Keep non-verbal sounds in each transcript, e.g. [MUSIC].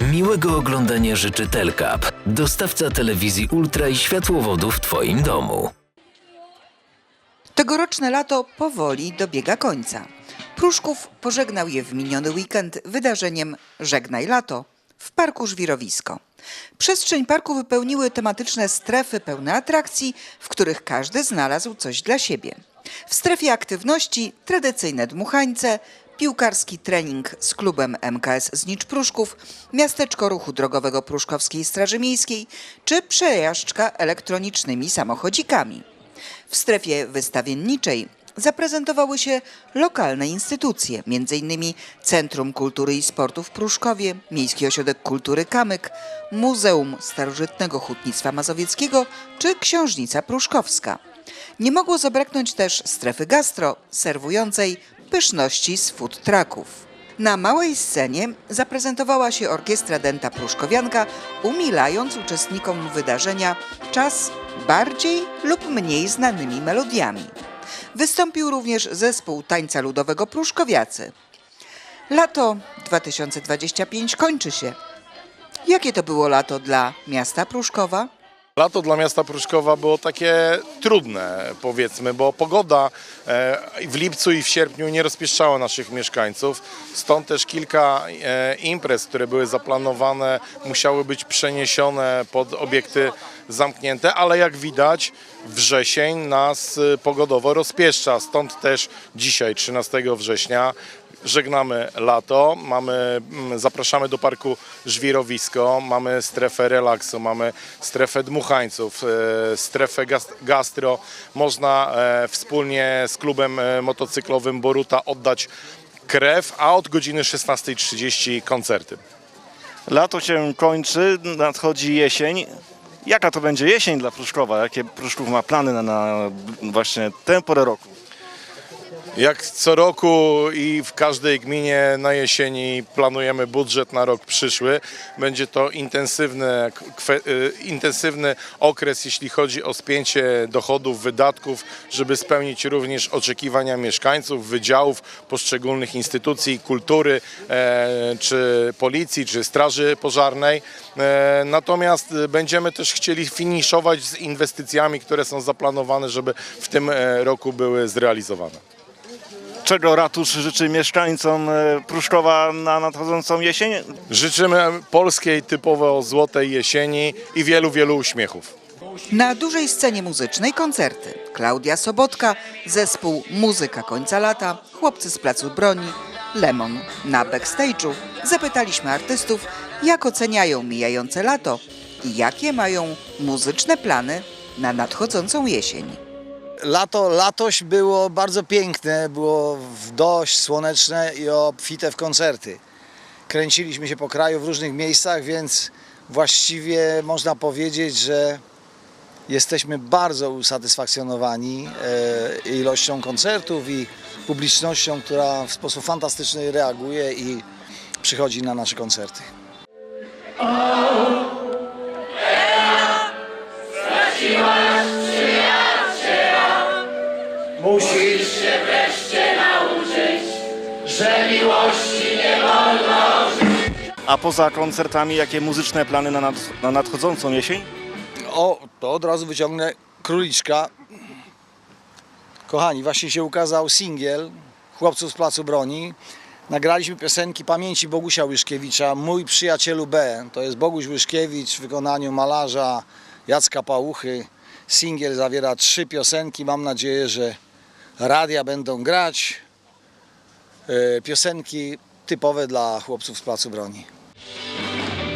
Miłego oglądania życzy Telkap, dostawca telewizji Ultra i światłowodów w Twoim domu. Tegoroczne lato powoli dobiega końca. Pruszków pożegnał je w miniony weekend wydarzeniem Żegnaj Lato w Parku Żwirowisko. Przestrzeń parku wypełniły tematyczne strefy pełne atrakcji, w których każdy znalazł coś dla siebie. W strefie aktywności tradycyjne dmuchańce, piłkarski trening z klubem MKS Znicz Pruszków, miasteczko ruchu drogowego Pruszkowskiej Straży Miejskiej czy przejażdżka elektronicznymi samochodzikami. W strefie wystawienniczej zaprezentowały się lokalne instytucje, m.in. Centrum Kultury i Sportu w Pruszkowie, Miejski Ośrodek Kultury Kamyk, Muzeum Starożytnego Hutnictwa Mazowieckiego czy Książnica Pruszkowska. Nie mogło zabraknąć też strefy gastro, serwującej pyszności z food trucków. Na małej scenie zaprezentowała się orkiestra Denta Pruszkowianka, umilając uczestnikom wydarzenia czas bardziej lub mniej znanymi melodiami. Wystąpił również zespół tańca ludowego Pruszkowiacy. Lato 2025 kończy się. Jakie to było lato dla miasta Pruszkowa? Lato dla miasta Pruszkowa było takie trudne, powiedzmy, bo pogoda e, w lipcu i w sierpniu nie rozpieszczała naszych mieszkańców. Stąd też kilka e, imprez, które były zaplanowane, musiały być przeniesione pod obiekty zamknięte, ale jak widać, wrzesień nas e, pogodowo rozpieszcza. Stąd też dzisiaj, 13 września, żegnamy lato, mamy, mm, zapraszamy do parku Żwirowisko, mamy strefę relaksu, mamy strefę dmuchańców, e, strefę gas- gastro. Można e, wspólnie z klubem e, motocyklowym Boruta oddać krew, a od godziny 16.30 koncerty. Lato się kończy, nadchodzi jesień. Jaka to będzie jesień dla Pruszkowa? Jakie Pruszków ma plany na, na właśnie tę porę roku? Jak co roku i w każdej gminie na jesieni planujemy budżet na rok przyszły. Będzie to intensywny, y, intensywny okres, jeśli chodzi o spięcie dochodów, wydatków, żeby spełnić również oczekiwania mieszkańców, wydziałów poszczególnych instytucji kultury, e, czy policji, czy straży pożarnej. E, natomiast będziemy też chcieli finiszować z inwestycjami, które są zaplanowane, żeby w tym e, roku były zrealizowane. Czego ratusz życzy mieszkańcom e, Pruszkowa na nadchodzącą jesień? Życzymy polskiej typowo złotej jesieni i wielu, wielu uśmiechów. Na dużej scenie muzycznej koncerty. Klaudia Sobotka, zespół Muzyka Końca Lata, Chłopcy z Placu Broni, Lemon. Na backstage'u zapytaliśmy artystów, jak oceniają mijające lato i jakie mają muzyczne plany na nadchodzącą jesień. Lato, latoś było bardzo piękne, było w dość słoneczne i obfite w koncerty. Kręciliśmy się po kraju w różnych miejscach, więc właściwie można powiedzieć, że jesteśmy bardzo usatysfakcjonowani e, ilością koncertów i publicznością, która w sposób fantastyczny reaguje i przychodzi na nasze koncerty. A poza koncertami, jakie muzyczne plany na, nad, na nadchodzącą jesień? O, to od razu wyciągnę króliczka. Kochani, właśnie się ukazał singiel Chłopców z Placu Broni. Nagraliśmy piosenki pamięci Bogusia Łyszkiewicza, Mój przyjacielu B. To jest Boguś Łyszkiewicz w wykonaniu malarza Jacka Pałuchy. Singiel zawiera trzy piosenki. Mam nadzieję, że radia będą grać. E, Piosenki typowe dla chłopców z Placu Broni.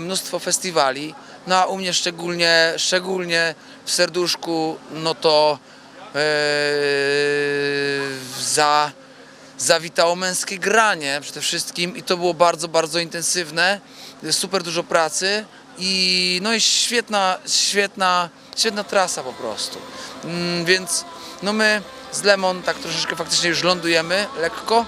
mnóstwo festiwali. No a u mnie szczególnie, szczególnie w serduszku, no to e, za, zawitało męskie granie przede wszystkim i to było bardzo, bardzo intensywne. super dużo pracy i no i świetna, świetna, świetna trasa po prostu. Mm, Więc no my z Lemon tak troszeczkę faktycznie już lądujemy lekko,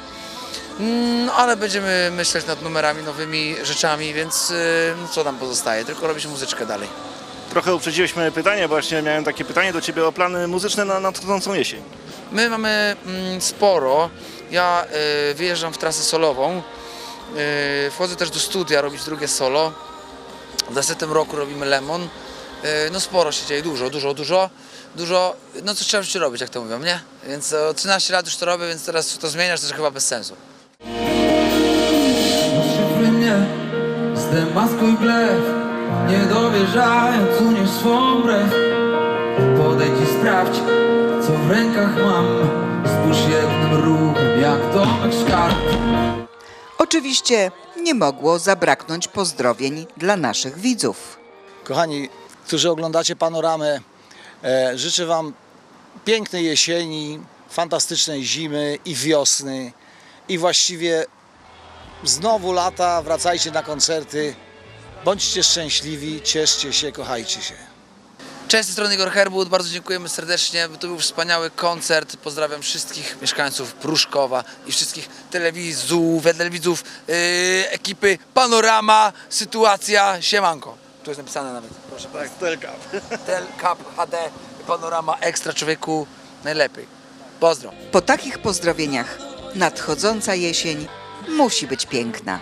Mm, ale będziemy myśleć nad numerami, nowymi rzeczami, więc y, no co nam pozostaje? Tylko robić muzyczkę dalej. Trochę uprzedziłeś moje pytanie, właśnie miałem takie pytanie do Ciebie o plany muzyczne na nadchodzącą jesień. My mamy mm, sporo. Ja y, wyjeżdżam w trasę solową. Y, wchodzę też do studia robić drugie solo. W następnym roku robimy Lemon. Y, no sporo się dzieje, dużo, dużo, dużo. Dużo, no co trzeba jeszcze robić, jak to mówią, nie? Więc o 13 lat już to robię, więc teraz to zmieniasz, to już chyba bez sensu. Zdemaskuj blef Nie dowierzając, unieś swą brew. Podejdź i sprawdź, co w rękach mam. Spójrz jednym ruchem, jak domek szkarb Oczywiście nie mogło zabraknąć pozdrowień dla naszych widzów. Kochani, którzy oglądacie panoramę, e, życzę Wam pięknej jesieni, fantastycznej zimy i wiosny i właściwie znowu lata, wracajcie na koncerty, bądźcie szczęśliwi, cieszcie się, kochajcie się. Cześć, z tej strony Igor Herbut, bardzo dziękujemy serdecznie. To był wspaniały koncert. Pozdrawiam wszystkich mieszkańców Pruszkowa i wszystkich telewizów, telewizów, yy, ekipy Panorama, Sytuacja, Siemanko. Tu jest napisane nawet, proszę Tak, Telka. [LAUGHS] Telcap HD, Panorama Ekstra człowieku, najlepiej. Pozdro. Po takich pozdrowieniach nadchodząca jesień musi być piękna.